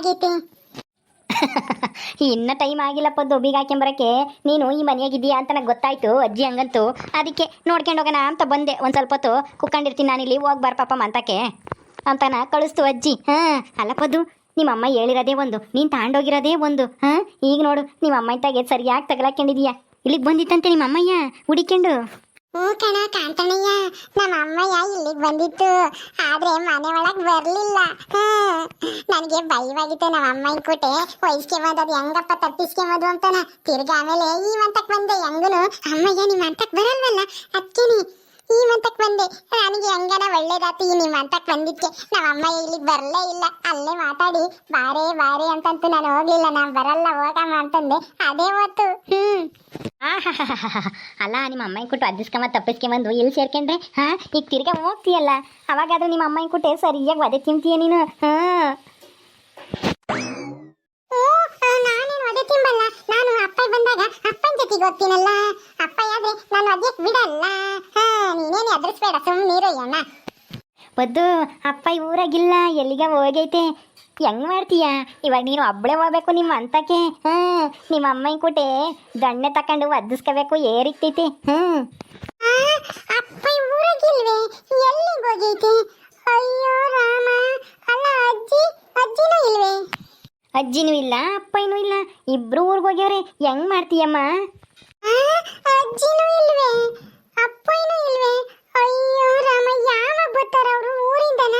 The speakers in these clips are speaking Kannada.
ಆಗೈತೆ. ಇನ್ನ ಟೈಮ್ ಆಗಿಲ್ಲಪ್ಪ ಪದ್ದು ಬೀಗ ಹಾಕ್ಯಂಬರಕ್ಕೆ. ನೀನು ಈ ಮನೆಯಾಗಿದ್ದೀಯಾ ಅಂತ ನನಗೆ ಗೊತ್ತಾಯ್ತು ಅಜ್ಜಿ ಹಂಗಂತೂ. ಅದಕ್ಕೆ ನೋಡ್ಕೊಂಡು ಹೋಗೋಣ ಅಂತ ಬಂದೆ. ಒಂದು ಸ್ವಲ್ಪ ಹೊತ್ತು ಕುತ್ಕೊಂಡಿರ್ತೀನಿ ನಾನಿಲ್ಲಿ ಹೋಗಿ ಬಾರ ಪಾಪ ಮಂತಕ್ಕೆ ಅಂತನ ಕಳಿಸ್ತು ಅಜ್ಜಿ. ಹಾಂ ಅಲ್ಲ ಪದ್ದು ನಿಮ್ಮ ಅಮ್ಮ ಹೇಳಿರೋದೇ ಒಂದು, ನೀನು ತಗೊಂಡೋಗಿರೋದೇ ಒಂದು. ಹಾಂ, ಈಗ ನೋಡು ನಿಮ್ಮ ಅಮ್ಮ ಇತ್ತಾಗೆ ಸರಿಯಾಗಿ ತಗಲಾಕೊಂಡಿದೀಯಾ ಇಲ್ಲಿಗೆ ಬಂದಿತ್ತಂತೆ ನಿಮ್ಮ ಅಮ್ಮಯ್ಯ ಹುಡಿಕೊಂಡು ಹ್ಞೂ ಕಣ ಕಾಂತಣ್ಣಯ್ಯ ನಮ್ಮ ಅಮ್ಮಯ್ಯ ಇಲ್ಲಿಗೆ ಬಂದಿತ್ತು. ಆದ್ರೆ ಮನೆ ಒಳಗೆ ಬರಲಿಲ್ಲ. ನನಗೆ ಭಯವಾಗಿತ್ತು ನಮ್ಮ ಅಮ್ಮನ ಕೊಟ್ಟೆ ವಹಿಸ್ಕೊಂಬದು ಅದು ಹೆಂಗಪ್ಪ ತಪ್ಪಿಸ್ಕೊಂಬದು ಅಂತಾನ. ತಿರ್ಗಿ ಆಮೇಲೆ ಈ ಮಂತಕ್ ಬಂದೆ ಹೆಂಗನು. ಅಮ್ಮಯ್ಯ, ನಿಮ್ಮ ಅಂತಕ್ಕೆ ಬರಲ್ವಲ್ಲ? ಅದಕ್ಕೇನೆ ಈ ಮಂತಕ್ ಬಂದೆ. ನನಗೆ ಹೆಂಗನ ಒಳ್ಳೇದಾತು ನಿಮ್ಮ ಮಂತಕ್ ಬಂದಿದ್ಕೆ. ನಮ್ಮ ಅಮ್ಮ ಇಲ್ಲಿಗೆ ಬರಲೇ ಇಲ್ಲ. ಅಲ್ಲೇ ಮಾತಾಡಿ. ಬಾರೇ ಬಾರೇ ಅಂತಂತೂ ನಾನು ಹೋಗ್ಲಿಲ್ಲ. ನಾನು ಬರಲ್ಲ ಹೋಗಮ್ಮ ಅಂತಂದೆ. ಅದೇ ಹೊತ್ತು ಹ್ಮ್. ಅಲ್ಲ ನಿಮ್ಮ ಅಮ್ಮನ ಕೊಟ್ಟು ಅಜ್ಜಿಸ್ಕೊಂಬ ತಪ್ಪಿಸ್ಕೊಂಬಂದು ಎಲ್ಲಿ ಸೇರ್ಕೊಂಡ್ರೆ ಹಾ? ಈಗ ತಿರ್ಗಾ ಹೋಗ್ತೀಯಲ್ಲ? ಅವಾಗಾದ್ರೂ ನಿಮ್ಮ ಅಮ್ಮನ ಕೊಟ್ಟೆ ಸರಿಯಾಗಿ ಒದೆ ತಿಂತೀಯ ನೀನು? ಹಾ. ನಾನೇನು ಒದೆ ತಿಂಬಲ್ಲ? ನಾನು ಅಪ್ಪ ಬಂದಾಗ ಅಪ್ಪನ ಜೊತೆಗೆ ಹೋಗ್ತೀನಲ್ಲ? ಅಪ್ಪ ಆದ್ರೆ ನಾನು ಒದ್ಯಕ್ ಬಿಡಲ್ಲ. ಹಾ ನೀನೇನು ಎದುರಿಸ್ಬೇಡ ಸುಮ್ಮನಿರು ಅಣ್ಣ ಬದ್ದು ಅಪ್ಪ ಈ ಊರಾಗಿಲ್ಲ ಎಲ್ಲಿಗ ಹೋಗೈತೆ? ಹೆಂಗ್ ಮಾಡ್ತೀಯ? ಇವಾಗ ನೀನು ಒಬ್ಬಳೇ ಹೋಗ್ಬೇಕು ನಿಮ್ಮ ಅಂತಕ್ಕೆ ಹ್ಞೂ ನಿಮ್ಮ ಅಮ್ಮನ ಕೂಟೆ ದಣ್ಣೆ ತಕೊಂಡು ಒದ್ದಿಸ್ಕೋಬೇಕು ಏರಿಕ್ತೈತಿ ಹ್ಞೂ ಅಪ್ಪ ಊರಾಗಿಲ್ವೇ? ಎಲ್ಲಿಗೆ ಹೋಗೈತೆ? ಅಯ್ಯೋ ರಾಮ. ಅಲ್ಲ ಅಜ್ಜಿ ಅಜ್ಜಿನೂ ಇಲ್ವೇ? ಅಜ್ಜಿನೂ ಇಲ್ಲ ಅಪ್ಪನೂ ಇಲ್ಲ. ಇಬ್ರು ಊರಿಗೆ ಹೋಗ್ಯವ್ರೆ ಹೆಂಗ್ ಮಾಡ್ತೀಯಮ್ಮ? ಅಜ್ಜಿನೂ ಇಲ್ವೇ ಅಪ್ಪನೂ ಇಲ್ವೇ? ಅಯ್ಯೋ ರಾಮ ಯಾವಾಗ ಬರ್ತಾರ ಅವರು ಊರಿಂದನ?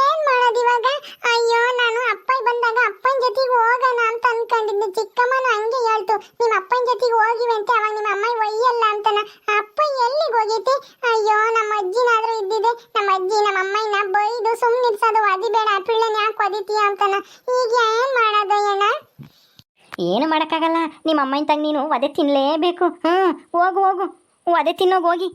ಏನ್ ಮಾಡೋದು ಇವಾಗ? ಅಯ್ಯೋ, ನಾನು ಅಪ್ಪ ಬಂದಾಗ ಅಪ್ಪನ ಜೊತೆಗೆ ಹೋಗೋಣ ಅಂತ ಅನ್ಕೊಂಡಿದ್ದೆ. ಚಿಕ್ಕಮ್ಮನು ಹಂಗೆ ಹೇಳ್ತು, ನಿಮ್ಮ ಅಪ್ಪನ ಜೊತೆಗೆ ಅಂತ, ಅವಾಗ ನಿಮ್ಮ ಅಮ್ಮ ಒಯ್ಯಲ್ಲ ಅಂತನ. ಅಪ್ಪ ಎಲ್ಲಿಗೆ ಹೋಗೈತಿ? ಅಯ್ಯೋ, ನಮ್ಮ ಅಜ್ಜಿನಾದ್ರೂ ಇದ್ದಿದೆ. ನಮ್ಮ ಅಜ್ಜಿ, ನಮ್ಮ ಅಮ್ಮನ ಬೈದು ಸುಮ್ಮನೆ ಇರ್ಸೋದು ಒದಿಬೇಡ ಪಿಳ್ಳನ ಯಾಕೆ ಒದಿತೀಯ ಅಂತಾನ. ಈಗ ಏನ್ ಮಾಡೋದು ಅಣ್ಣ ಏನು ಮಾಡೋಕ್ಕಾಗಲ್ಲ. ನಿಮ್ಮ ಅಮ್ಮನ ತಂಗ ನೀನು ಒದೆ ತಿನ್ನಲೇಬೇಕು ಹ್ಞೂ ಹೋಗು ಹೋಗು. ಒದೆ ತಿನ್ನೋಗಿ ಹೋಗಿ.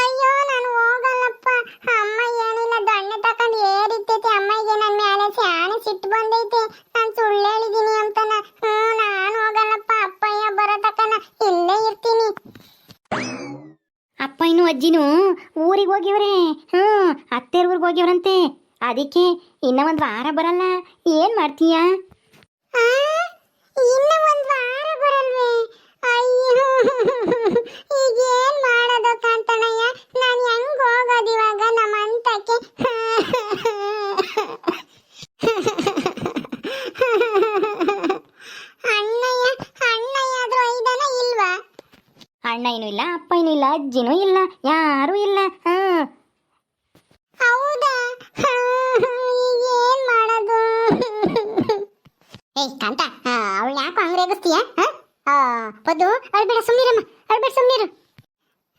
ಅಯ್ಯೋ ನಾನು ಹೋಗಲ್ಲಪ್ಪ. ಅಮ್ಮ ಏನಿಲ್ಲ ದೊಣ್ಣೆ ತಕೊಂಡು ಏರಿತ್ತೈತೆ ಅಮ್ಮಗೆ ನನ್ನ ಮೇಲೆ ಸ್ಯಾನೆ ಸಿಟ್ಟು ಬಂದೈತೆ. ನಾನು ಸುಳ್ಳು ಹೇಳಿದ್ದೀನಿ ಅಂತನ. ಹ್ಞೂ ನಾನು ಹೋಗಲ್ಲಪ್ಪ. ಅಪ್ಪಯ್ಯ ಬರೋ ತಕನ ಇಲ್ಲೇ ಇರ್ತೀನಿ. ಅಪ್ಪ ಇನ್ನು ಅಜ್ಜಿನೂ ಊರಿಗೆ ಹೋಗಿವ್ರೆ. ಹ್ಞೂ ಅತ್ತೆರ್ ಊರಿಗೆ ಹೋಗಿವ್ರಂತೆ. ಅದಕ್ಕೆ ಇನ್ನ ಒಂದು ವಾರ ಬರಲ್ಲ. ಏನು ಮಾಡ್ತೀಯಾ? ಇನ್ನು ಒಂದು ವಾರ ಬರಲ್ವೇ? ಅಯ್ಯೋ ಈಗ ಏನ್ ಮಾಡೋದು ಕಾಂತಣ್ಣಯ್ಯ ನಾನು ಹೆಂಗ್ ಹೋಗೋದು ಇವಾಗ ನಮ್ಮ ಅಂತಕ್ಕೆ ಅಣ್ಣಯ್ಯ ಅಣ್ಣಯ್ಯ ಆದ್ರೂ ಐದನ ಇಲ್ವಾ? ಅಣ್ಣ ಏನೂ ಇಲ್ಲ ಅಪ್ಪ ಏನೂ ಇಲ್ಲ ಅಜ್ಜಿನೂ ಇಲ್ಲ ಯಾರೂ ಇಲ್ಲ ಹ್ಞೂ ಹೌದಾ? ಈಗ ಏನ್ ಮಾಡೋದು? ಏಯ್ ಕಾಂತ ಅವಳು ಯಾಕೆ ಹಂಗ್ ರೇಗಿಸ್ತೀಯ ಪದ್ದು ಅಳ್ಬೇಡ ಸುಮ್ಮನಿರಮ್ಮ ಅಳ್ಬೇಡ ಸುಮ್ಮನಿರು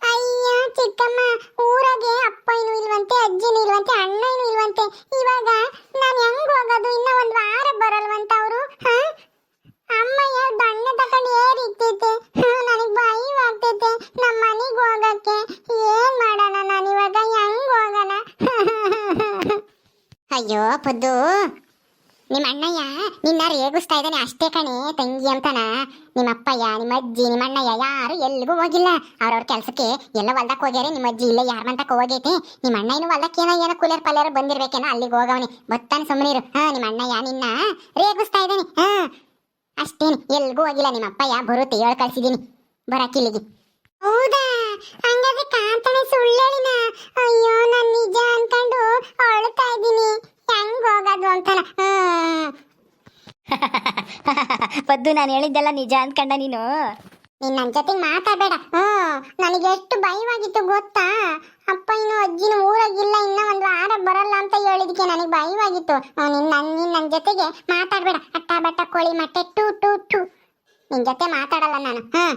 ಅಯ್ಯ, ಚಿಕ್ಕಮ್ಮ, ಊರಾಗೆ ಅಪ್ಪ ಏನು ಇಲ್ವಂತೆ ಅಜ್ಜಿನೂ ಇಲ್ವಂತೆ, ಅಣ್ಣ ಏನು ಇಲ್ವಂತೆ. ಇವಾಗ ನಾನು ಹೆಂಗ್ ಹೋಗೋದು? ಇನ್ನ ಒಂದ್ ವಾರ ಬರಲ್ವಂತ ಅವರು ಅಮ್ಮಯ್ಯ ದಣ್ಣೆ ತಕೊಂಡು ಏರಿತ್ತೈತೆ ನನಗೆ ಭಯವಾಗ್ತೈತೆ ನಮ್ಮ ಮನೆಗೆ ಹೋಗಕ್ಕೆ. ಏನ್ ಮಾಡೋಣ ನಾನು ಇವಾಗ? ಹೆಂಗ್ ಹೋಗೋಣ? ಅಯ್ಯೋ ಪದ್ದು ನಿಮ್ಮ ಅಣ್ಣಯ್ಯ ನಿನ್ನ ರೇಗಿಸ್ತಾ ಇದ್ದಾನೆ ಅಷ್ಟೇ ಕಣೆ, ತಂಗಿ ಅಂತನ. ನಿಮ್ಮ ಅಪ್ಪಯ್ಯ ನಿಮ್ಮ ಅಜ್ಜಿ ನಿಮ್ಮ ಅಣ್ಣಯ್ಯ ಯಾರು ಎಲ್ಲಿಗೂ ಹೋಗಿಲ್ಲ. ಅವ್ರವ್ರ ಕೆಲಸಕ್ಕೆ ಎಲ್ಲ ಹೊಲ್ದಕ್ಕೆ ಹೋಗ್ಯಾರೆ ನಿಮ್ಮ ಅಜ್ಜಿ ಇಲ್ಲ ಯಾರ ಮಂತಕ್ಕೆ ಹೋಗೈತೆ. ನಿಮ್ಮ ಅಣ್ಣಯ್ಯನು ಹೊಲ್ದಕ್ಕೆ ಏನೋ ಏನೋ ಕೂಲರ್ ಪಲ್ಯರ್ ಬಂದಿರ್ಬೇಕೇನೋ ಅಲ್ಲಿಗೆ ಹೋಗವನೆ. ಬತ್ತಾನೆ ಸುಮ್ಮನಿರು ಹಾ ನಿಮ್ಮ ಅಣ್ಣಯ್ಯ ನಿನ್ನ ರೇಗಿಸ್ತಾ ಇದ್ದಾನೆ. ಹಾ, ಅಷ್ಟೇನು, ಎಲ್ಗೂ ಹೋಗಿಲ್ಲ. ನಿಮ್ಮ ಅಪ್ಪಯ್ಯ ಬರುತ್ತೆ, ಹೇಳಿ ಕಳ್ಸಿದೀನಿ ಬರಕ್ಕಿಲ್ಲಿಗೆ ಹೌದಾ? ಹಂಗಾದ್ರೆ ಕಾಂತನೆ ಸುಳ್ಳೇಳಿನ. ಅಯ್ಯೋ, ನಾನು ನಿಜ ಅನ್ಕೊಂಡು ಅಳ್ತಾ ಇದ್ದೀನಿ. ಹೆಂಗ್ ಹೋಗೋದು ಅಂತನ? ಪದ್ದು ನಾನು ಹೇಳಿದ್ದೆಲ್ಲ ನಿಜ ಅನ್ಕಂಡ ನೀನು. ನೀನ್ ನನ್ ಜೊತೆಗೆ ಮಾತಾಡಬೇಡ. ಹ್ಮ್ ನನಗೆ ಎಷ್ಟು ಭಯವಾಗಿತ್ತು ಗೊತ್ತಾ? ಅಪ್ಪ ಇನ್ನು ಅಜ್ಜಿನ ಊರಾಗಿಲ್ಲ ಇನ್ನ ಒಂದ್ ವಾರ ಬರಲ್ಲ ಅಂತ ಹೇಳಿದಕ್ಕೆ ನನಗೆ ಭಯವಾಗಿತ್ತು. ನಿನ್ನ ನೀನ್ ನನ್ ನೀನ್ ನನ್ ಜೊತೆಗೆ ಮಾತಾಡಬೇಡ. ಅಟ್ಟ ಬಟ್ಟ ಕೋಳಿ ಮಟ್ಟೆ ಟು ಟು ಟು ನಿನ್ ಜೊತೆ ಮಾತಾಡಲ್ಲ ನಾನು. ಹ್ಮ್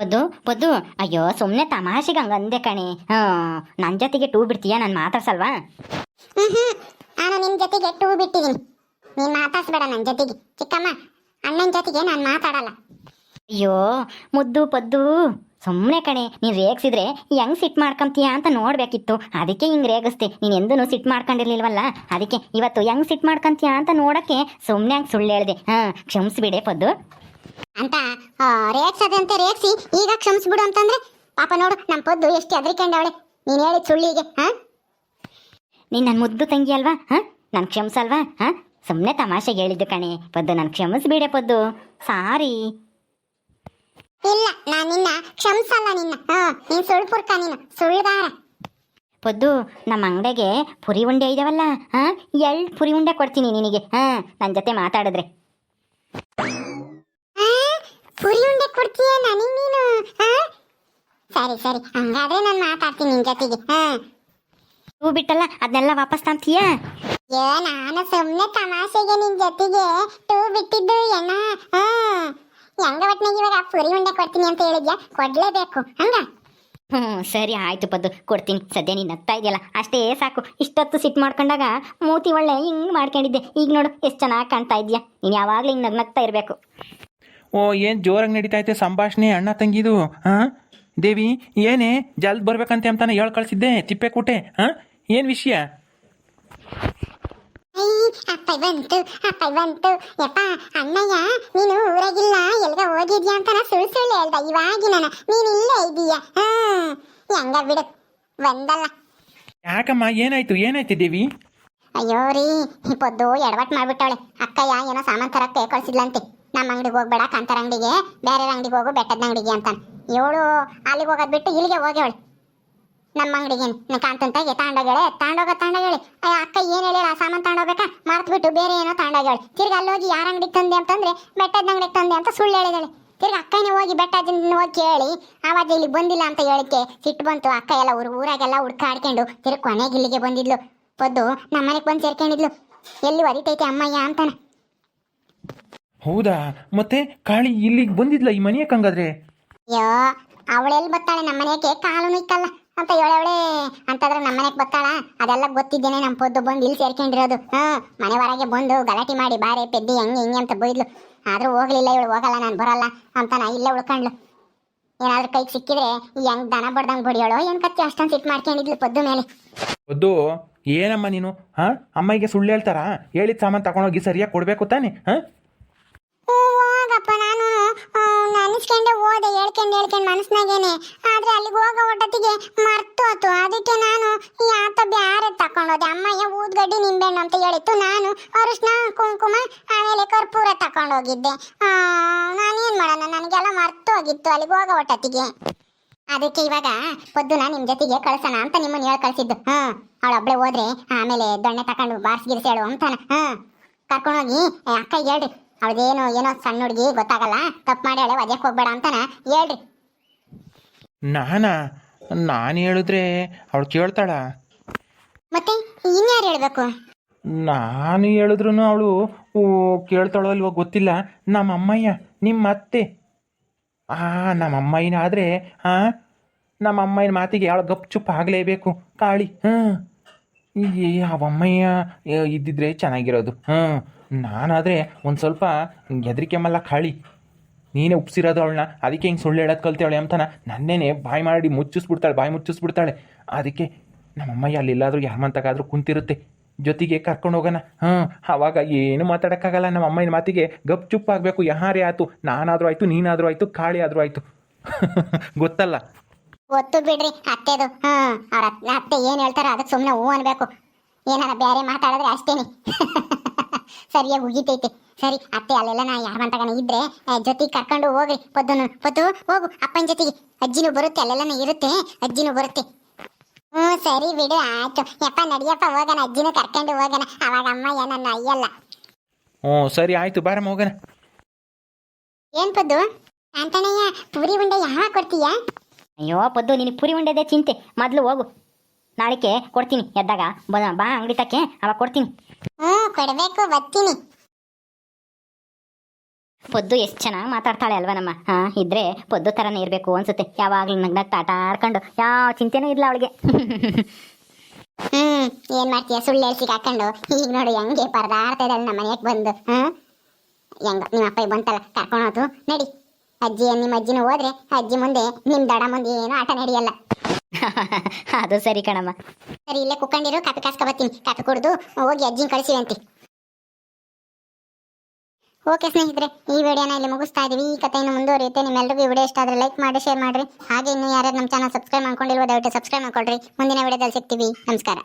ಪದ್ದು ಪದ್ದು ಅಯ್ಯೋ ಸುಮ್ಮನೆ ತಮಾಷೆಗೆ ಹಂಗೆ ಅಂದೆ ಕಣೆ. ಹ್ಞೂ ನನ್ನ ಜೊತೆಗೆ ಟೂ ಬಿಡ್ತೀಯಾ? ನಾನು ಮಾತಾಡ್ಸಲ್ವಾ? ಹ್ಮ್ ನಾನು ನಿನ್ ಜೊತೆಗೆ ಟೂ ಬಿಟ್ಟಿದ್ದೀನಿ ನೀನ್ ಮಾತಾಡ್ಸ್ಬೇಡ ನನ್ ಜೊತೆಗೆ. ಚಿಕ್ಕಮ್ಮ ಅಣ್ಣನ ಜೊತೆಗೆ ನಾನು ಮಾತಾಡಲ್ಲ. ಅಯ್ಯೋ ಮುದ್ದು ಪದ್ದು. ಸುಮ್ಮನೆ ಕಣೆ ನೀನು ರೇಗಿಸಿದ್ರೆ ಹೆಂಗ್ ಸಿಟ್ ಮಾಡ್ಕೊಂತೀಯ ಅಂತ ನೋಡ್ಬೇಕಿತ್ತು. ಅದಕ್ಕೆ ಹಿಂಗ್ ರೇಗಿಸ್ತಿ ನೀನು ಎಂದೂ ಸಿಟ್ ಮಾಡ್ಕೊಂಡಿರ್ಲಿಲ್ವಲ್ಲ? ಅದಕ್ಕೆ ಇವತ್ತು ಹೆಂಗ್ ಸಿಟ್ ಮಾಡ್ಕೊಂತೀಯ ಅಂತ ನೋಡಕ್ಕೆ ಸುಮ್ಮನೆ ಹಂಗೆ ಸುಳ್ಳು ಹೇಳ್ದೆ. ಹಾಂ ಕ್ಷಮಿಸ್ಬಿಡೆ ಪದ್ದು. ಅಂತ ರೇಗಿಸದಂತೆ ರೇಗ್ಸದಂತೆ ರೇಗ್ಸಿ ಈಗ ಕ್ಷಮಿಸ್ಬಿಡು ಅಂತಂದ್ರೆ ಪಾಪ ನೋಡು ನಮ್ಮ ಪದ್ದು ಎಷ್ಟು ಹೆದರಿಕೊಂಡವಳೆ ನೀನು ಹೇಳಿದ ಸುಳ್ಳಿಗೆ ಹಾಂ? ನೀನು ನನ್ನ ಮುದ್ದು ತಂಗಿ ಅಲ್ವಾ? ಹಾಂ ನಾನು ಕ್ಷಮಿಸಲ್ವಾ? ಹಾಂ? ಸುಮ್ಮನೆ ತಮಾಷೆ ಹೇಳಿದ್ದು ಕಣೆ. ಪದ್ದು ನಾನು ಕ್ಷಮಿಸ್ಬಿಡೆ ಪದ್ದು. ಸಾರಿ. ಇಲ್ಲ ನಾನು ನಿನ್ನ ಕ್ಷಮಿಸಲ್ಲ ನಿನ್ನ. ಹ್ಮ್ ನೀನ್ ಸುಳ್ಳು ಪುರ್ಕ ನೀನು. ಸುಳ್ಳುದಾರ ಪದ್ದು ನಮ್ಮ ಅಂಗಡಿಗೆ ಪುರಿ ಉಂಡೆ ಇದಾವಲ್ಲ ಹಾಂ? ಎಳ್ ಪುರಿ ಉಂಡೆ ಕೊಡ್ತೀನಿ ನಿನಗೆ. ಹಾಂ ನನ್ನ ಜೊತೆ ಮಾತಾಡಿದ್ರೆ. ಪುರಿ ಉಂಡೆ ಕೊಡ್ತೀಯ ನನಗೆ ನೀನು? ಆ? ಸರಿ ಸರಿ. ಹಂಗಾದ್ರೆ ನಾನು ಮಾತಾಡ್ತೀನಿ ನಿನ್ ಜೊತೆಗೆ. ಹಾ. ಹೂ ಬಿಟ್ಟಲ್ಲ ಅದನ್ನೆಲ್ಲ ವಾಪಸ್ ತಾಂತೀಯಾ ಏ ನಾನು ಸುಮ್ಮನೆ ತಮಾಷೆಗೆ ನಿನ್ ಜೊತೆಗೆ ಟೂ ಬಿಟ್ಟಿದ್ದು ಎಣ್ಣ ಹಾ ಹೆಂಗ ಒಟ್ನಾಗ ಇವಾಗ ಪುರಿ ಉಂಡೆ ಕೊಡ್ತೀನಿ ಅಂತ ಹೇಳಿದ್ಯಾ? ಕೊಡ್ಲೇಬೇಕು. ಹಂಗ? ಹ್ಞೂ ಸರಿ ಆಯ್ತು ಪದ್ದು. ಕೊಡ್ತೀನಿ. ಸದ್ಯ ನೀನು ನಗ್ತಾ ಇದೆಯಲ್ಲ ಅಷ್ಟೇ ಸಾಕು. ಇಷ್ಟೊತ್ತು ಸಿಟ್ ಮಾಡ್ಕೊಂಡಾಗ ಮೂತಿ ಒಳ್ಳೆ ಹಿಂಗ್ ಮಾಡ್ಕೊಂಡಿದ್ದೆ. ಈಗ ನೋಡು ಎಷ್ಟು ಚೆನ್ನಾಗಿ ಕಾಣ್ತಾ ಇದೆಯಾ? ನೀನು ಯಾವಾಗಲೂ ಹಿಂಗೆ ನಗ್ನಗ್ತಾ ಇರಬೇಕು. ಓ ಏನು ಜೋರಾಗಿ ನಡೀತಾ ಐತೆ ಸಂಭಾಷಣೆ ಅಣ್ಣ ತಂಗಿದು? ಹಾಂ? ದೇವಿ ಏನೇ? ಜಲ್ದ್ ಬರ್ಬೇಕಂತೆ ಅಂತಾನೆ ಹೇಳ್ ಕಳ್ಸಿದ್ದೆ ತಿಪ್ಪೆ ಕೂಟೆ. ಹಾಂ? ಏನು ವಿಷಯ? ಅಪ್ಪ ಬಂತು ಅಪ್ಪ ಬಂತು. ಯಪ್ಪ ಅಣ್ಣಯ್ಯ ನೀನು ಊರಾಗಿಲ್ಲ ಎಲ್ಗ ಹೋಗಿದ್ಯಾ ಅಂತ ನಾ ಸುಳ್ಳು ಸುಳ್ಳು ಹೇಳ್ದ ಇವಾಗಿನ ನೀನು ಇಲ್ಲೇ ಇದೀಯ ಹಾ ಹೆಂಗ ಬಿಡು ಬಂದಲ್ಲ. ಯಾಕಮ್ಮ ಏನಾಯ್ತು ಏನಾಯ್ತು ದೇವಿ? ಅಯ್ಯೋ ರೀ ಈ ಪೊದ್ದು ಎಡವಟ್ ಮಾಡ್ಬಿಟ್ಟವಳೆ. ಅಕ್ಕಯ್ಯ ಏನೋ ಸಾಮಾನ್ ತರಕ್ಕೆ ಕಳ್ಸಿದ್ಲಂತೆ. ನಮ್ಮ ಅಂಗಡಿಗೆ ಹೋಗ್ಬೇಡ ಕಾಂತಾರ ಅಂಗಡಿಗೆ ಬೇರೆ ಅಂಗಡಿಗೆ ಹೋಗು ಬೆಟ್ಟದ ಅಂಗಡಿಗೆ ಅಂತ ಇವಳು ಅಲ್ಲಿಗೆ ಹೋಗೋದ್ ಬಿಟ್ಟು ಇಲ್ಲಿಗೆ ಹೋಗ್ಯವಳೆ. ನಮ್ಮ ಅಂಗಡಿಗೆ ಕಾಂತಂತಾಗೆ ತಾಂಡಗಳೇ ತಾಂಡೋಗ ತಾಂಡಗಳೇ ಅಕ್ಕ ಏನ್ ಹೇಳಿ ಆ ಸಾಮಾನ್ ತಾಂಡೋಗ್ಬೇಕಾ? ಮರ್ತ್ ಬಿಟ್ಟು ಬೇರೆ ಏನೋ ತಾಂಡಗಳು ತಿರ್ಗಿ ಅಲ್ಲಿ ಹೋಗಿ ಯಾರ ಅಂಗಡಿಗೆ ತಂದೆ ಅಂತಂದ್ರೆ ಬೆಟ್ಟದ ಅಂಗಡಿಗೆ ತಂದೆ ಅಂತ ಸುಳ್ಳು ಹೇಳಿದಾಳೆ. ತಿರ್ಗಿ ಅಕ್ಕನೇ ಹೋಗಿ ಬೆಟ್ಟ ಹೋಗಿ ಕೇಳಿ ಆವಾಗ ಇಲ್ಲಿ ಬಂದಿಲ್ಲ ಅಂತ ಹೇಳಿಕೆ ಸಿಟ್ಟು ಬಂತು ಅಕ್ಕ ಎಲ್ಲ ಊರು ಊರಾಗೆಲ್ಲ ಹುಡ್ಕಾಡ್ಕೊಂಡು ತಿರ್ಗಿ ಕೊನೆಗೆ ಇಲ್ಲಿಗೆ ಬಂದಿದ್ಲು. ಪದ್ದು ನಮ್ಮ ಮನೆಗ್ ಬಂದು ಸೇರ್ಕೊಂಡಿದ್ಲು. ಎಲ್ಲಿ ಒದಿತೈತೆ ಅಮ್ಮಯ್ಯ ಅಂತಾನೆ. ಹೌದಾ? ಮತ್ತೆ ಕಾಳಿ ಇಲ್ಲಿಗೆ ಬಂದಿದ್ಲ ಈ ಮನೆಯಕ್ಕೆ ಹಂಗಾದ್ರೆ ಅಯ್ಯೋ ಅವಳೆಲ್ಲಿ ಬರ್ತಾಳೆ ಮನೆಯಕ್ಕೆ ಕಾಲು ಇಕ್ಕಲ್ಲ. ಅಂತ ಹೇಳವಳೆ. ಅಂತಂದ್ರೆ ನಮ್ಮನೆಗೆ ಬತ್ತಾಳ? ಅದೆಲ್ಲ ಗೊತ್ತಿದ್ದೇನೆ ನಮ್ಮ ಪೊದ್ದು ಬಂದು ಇಲ್ಲಿ ಸೇರ್ಕೊಂಡಿರೋದು. ಹಾ ಮನೆ ಹೊರಗೆ ಬಂದು ಗಲಾಟೆ ಮಾಡಿ ಬಾರೆ ಪೆದ್ದಿ ಹೆಂಗೆ ಹಿಂಗೆ ಅಂತ ಬೈದ್ಲು. ಆದ್ರೂ ಹೋಗ್ಲಿಲ್ಲ ಇವಳು, ಹೋಗಲ್ಲ, ನಾನು ಬರಲ್ಲ ಅಂತ ನಾ ಇಲ್ಲೇ ಉಳ್ಕೊಂಡ್ಲು. ಏನಾದ್ರೂ ಕೈಗೆ ಸಿಕ್ಕಿದ್ರೆ ಹೆಂಗ್ ದನ ಬಡ್ದಂಗ್ ಬಡಿಯೋಳು ಏನು ಕತ್ತಿ ಅಷ್ಟೊಂದು ಸಿಟ್ಟು ಮಾಡ್ಕೊಂಡಿದ್ಲು ಪೊದ್ದು ಮೇಲೆ. ಪೊದ್ದು, ಏನಮ್ಮ ನೀನು? ಹಾಂ ಅಮ್ಮಗೆ ಸುಳ್ಳು ಹೇಳ್ತಾರಾ? ಹೇಳಿದ ಸಾಮಾನು ತಗೊಂಡೋಗಿ ಸರಿಯಾಗಿ ಕೊಡಬೇಕು ತಾನೆ, ಹಾಂ? ನೆನೆಸ್ಕೊಂಡೆ ಓದೆ, ಹೇಳ್ಕೊಂಡು ಹೇಳ್ಕೊಂಡು ಮನಸ್ನಾಗೇನೆ ಆದ್ರೆ ಅಲ್ಲಿಗೆ ಹೋಗೋ ಒಟ್ಟೊತ್ತಿಗೆ ಮರ್ತು ಆತು ಅದಕ್ಕೆ ನಾನು ಈ ಆತ ಬ್ಯಾರೆ ತಕೊಂಡೋದೆ ಅಮ್ಮಯ್ಯ ಊದ್ಗಡ್ಡಿ ನಿಂಬೆಣ್ಣು ಅಂತ ಹೇಳಿತ್ತು ನಾನು. ಅರಿಶಿನ, ಕುಂಕುಮ, ಆಮೇಲೆ ಕರ್ಪೂರ ತಕೊಂಡೋಗಿದ್ದೆ ನಾನೇನ್ ಮಾಡೋಣ? ನನಗೆಲ್ಲ ಮರ್ತು ಹೋಗಿತ್ತು ಅಲ್ಲಿಗೆ ಹೋಗೋ ಒಟ್ಟೊತ್ತಿಗೆ ಅದಕ್ಕೆ ಇವಾಗ ಪೊದ್ದುನ ನಿಮ್ಮ ಜೊತೆಗೆ ಕಳ್ಸೋಣ ಅಂತ ನಿಮ್ಮನ್ನ ಹೇಳಿ ಕಳ್ಸಿದ್ದು. ಹಾ, ಅವಳೊಬ್ಳೆ ಹೋದ್ರೆ ಆಮೇಲೆ ದೊಣ್ಣೆ ತಕೊಂಡು ಬಾರ್ಸ್ಗಿರ್ಸಿ ಹೇಳು ಅಂತಾನ. ಹಾ, ಕರ್ಕೊಂಡೋಗಿ ಅಕ್ಕ, ಹೇಳ್ರಿ. ಅವಳದೇನು ಏನೋ ಸಣ್ಣ ಹುಡುಗಿ ಗೊತ್ತಾಗಲ್ಲ? ತಪ್ಪು ಮಾಡಿ ಅವಳೆ ಒದ್ಯಕ್ಕೆ ಹೋಗ್ಬೇಡ ಅಂತಾನ. ಹೇಳ್ರಿ. ನಾನಾ? ನಾನು ಹೇಳಿದ್ರೆ ಅವಳು ಕೇಳ್ತಾಳ. ಮತ್ತೆ ಇನ್ಯಾರು ಹೇಳ್ಬೇಕು? ನಾನು ಹೇಳಿದ್ರು ಅವಳು ಕೇಳ್ತಾಳೋ ಅಲ್ವೋ ಗೊತ್ತಿಲ್ಲ. ನಮ್ಮ ಅಮ್ಮಯ್ಯ ನಿಮ್ಮ ಅತ್ತೆ ಆ ನಮ್ಮ ಅಮ್ಮಯ್ಯನ ಆದರೆ ಹಾಂ ನಮ್ಮ ಅಮ್ಮಯ್ಯನ ಮಾತಿಗೆ ಅವಳು ಗಪ್ ಚುಪ್ ಆಗಲೇಬೇಕು ಕಾಳಿ. ಹಾಂ ಈ ಅವಮ್ಮಯ್ಯ ಇದ್ದಿದ್ರೆ ಚೆನ್ನಾಗಿರೋದು. ಹಾಂ ನಾನಾದರೆ ಒಂದು ಸ್ವಲ್ಪ ಹೆದರಿಕೆ ಮಲ್ಲ ಖಾಳಿ. ನೀನೇ ಉಪ್ಸಿರೋದು ಅವಳನ್ನ. ಅದಕ್ಕೆ ಹಿಂಗೆ ಸುಳ್ಳು ಹೇಳೋದು ಕಲ್ತೇವಳೆ ಅಂತಾನ ನನ್ನೇನೆ ಬಾಯಿ ಮಾಡಿ ಮುಚ್ಚಿಸ್ಬಿಡ್ತಾಳೆ, ಬಾಯಿ ಮುಚ್ಚಿಸ್ಬಿಡ್ತಾಳೆ. ಅದಕ್ಕೆ ನಮ್ಮಮ್ಮಯ್ಯ ಅಲ್ಲಿಲ್ಲಾದರೂ ಯಾರ ಮಂತಗಾದ್ರೂ ಕುಂತಿರುತ್ತೆ. ಜೊತೆಗೆ ಕರ್ಕೊಂಡು ಹೋಗೋಣ. ಹಾಂ ಆವಾಗ ಏನು ಮಾತಾಡೋಕ್ಕಾಗಲ್ಲ. ನಮ್ಮ ಅಮ್ಮನ ಮಾತಿಗೆ ಗಪ್ ಚುಪ್ ಆಗಬೇಕು. ಯಾರೇ ಆಯ್ತು ನಾನಾದರೂ ಆಯಿತು, ನೀನಾದರೂ ಆಯಿತು ಕಾಳಿ ಆದರೂ ಆಯಿತು. ಗೊತ್ತಲ್ಲ? ಗೊತ್ತು ಬಿಡ್ರಿ, ಅತ್ತೆದು. ಹಾಂ ಅವ್ರ ಅತ್ತೆ ಏನು ಹೇಳ್ತಾರೋ ಅದಕ್ಕೆ ಸುಮ್ಮನೆ ಹೂ ಅನ್ಬೇಕು. ಏನಾರ ಬೇರೆ ಮಾತಾಡಿದ್ರೆ ಅಷ್ಟೇನೆ. ಸರಿಯಾಗಿ ಉಗಿತೈತೆ. ಸರಿ ಅತ್ತೆ ಅಲ್ಲೆಲ್ಲ ನಾ ಯಾರ ಮಂತಗನ ಇದ್ರೆ ಜೊತೆಗೆ ಕರ್ಕೊಂಡು ಹೋಗ್ರಿ. ಪೊದ್ದುನು ಪದ್ದು ಹೋಗು ಅಪ್ಪನ ಜೊತೆಗೆ. ಅಜ್ಜಿನೂ ಬರುತ್ತೆ ಅಲ್ಲೆಲ್ಲ ಇರುತ್ತೆ ಅಜ್ಜಿನೂ ಬರುತ್ತೆ. ಹ್ಞೂ ಸರಿ ಬಿಡು ಆಯ್ತು. ಯಪ್ಪ ನಡಿಯಪ್ಪ ಹೋಗೋಣ ಅಜ್ಜಿನೂ ಕರ್ಕೊಂಡು ಹೋಗೋಣ. ಅವಾಗ ಅಮ್ಮ ನನ್ನ ಅಯ್ಯಲ್ಲ. ಹ್ಞೂ ಸರಿ ಆಯ್ತು ಬಾರಮ್ಮ ಹೋಗೋಣ. ಏನ್ ಪದ್ದು? ಅಂತನಯ್ಯ ಪುರಿ ಉಂಡೆ ಯಾವಾಗ ಕೊಡ್ತೀಯಾ? ಅಯ್ಯೋ ಪದ್ದು ನಿನಗೆ ಪುರಿ ಉಂಡೆದೆ ಚಿಂತೆ. ಮೊದಲು ಹೋಗು. ನಾಳಿಕೆ ಕೊಡ್ತೀನಿ ಎದ್ದಾಗ. ಬ ಬಾ ಅಂಗಡಿ ತಕ್ಕೆ ಅವಾಗ ಕೊಡ್ತೀನಿ. ಕೊಡ್ಬೇಕು ಬರ್ತೀನಿ. ಪೊದ್ದು ಎಷ್ಟು ಚೆನ್ನಾಗಿ ಮಾತಾಡ್ತಾಳೆ ಅಲ್ವಾ ನಮ್ಮ ಹಾ ಇದ್ರೆ ಪೊದ್ದು ತರನೇ ಇರಬೇಕು ಅನ್ಸುತ್ತೆ. ಯಾವಾಗ್ಲೂ ನಗ್ನ ಆಟ ಆಡ್ಕೊಂಡು ಯಾವ ಚಿಂತೆನೂ ಇಲ್ಲ ಅವಳಿಗೆ. ಹ್ಮ್ ಏನ್ ಮಾಡ್ತೀಯ? ಸುಳ್ಳು ಹೇಳ್ಸಿ ಹಾಕೊಂಡು. ಈಗ ನೋಡು ಹೆಂಗೆ ಪರದಾಡ್ತಾ ಇದ್ದಾಳೆ ನಮ್ಮ ಮನೆಗೆ ಬಂದು. ಹ್ಮ್ ಹೆಂಗ ನಿಮ್ಮ ಅಪ್ಪ ಬಂತಲ್ಲ ಕರ್ಕೊಂಡೋದು ನಡಿ. ಅಜ್ಜಿ ನಿಮ್ಮ ಅಜ್ಜಿನ ಹೋದ್ರೆ ಅಜ್ಜಿ ಮುಂದೆ ನಿಮ್ ದಡ ಮುಂದೆ ಏನು ಆಟ ನಡೆಯಲ್ಲ. ಅದು ಸರಿ ಕಣಮ್ಮ. ಸರಿ, ಇಲ್ಲೇ ಕುಕ್ಕಂಡಿರು, ಕಾಫಿ ಕಾಸ್ಕ ಬರ್ತೀನಿ. ಕಾಪಿ ಕುಡ್ದು ಹೋಗಿ ಅಜ್ಜಿನ ಕಳಿಸಿ ಅಂತಿ ಓಕೆ ಸ್ನೇಹಿತರೆ, ಈ ವಿಡಿಯೋನ ಇಲ್ಲಿ ಮುಗಿಸ್ತಾ ಇದೀವಿ ಈ ಕಥೆಯನ್ನು ಮುಂದುವರಿಯುತ್ತೆ. ನಿಮ್ಮೆಲ್ಲರಿಗೂ ವಿಡಿಯೋ ಇಷ್ಟ ಆದರೆ ಲೈಕ್ ಮಾಡಿ, ಶೇರ್ ಮಾಡ್ರಿ. ಹಾಗೆ ಇನ್ನು ಯಾರ್ಯಾರು ನಮ್ಮ ಚಾನಲ್ ಸಬ್ಸ್ಕ್ರೈಬ್ ಮಾಡ್ಕೊಂಡಿಲ್ವೋ, ದಯವಿಟ್ಟು ಸಬ್ಸ್ಕ್ರೈಬ್ ಮಾಡ್ಕೊಳ್ರಿ. ಮುಂದಿನ ವಿಡಿಯೋದಲ್ಲಿ ಸಿಗ್ತೀವಿ. ನಮಸ್ಕಾರ.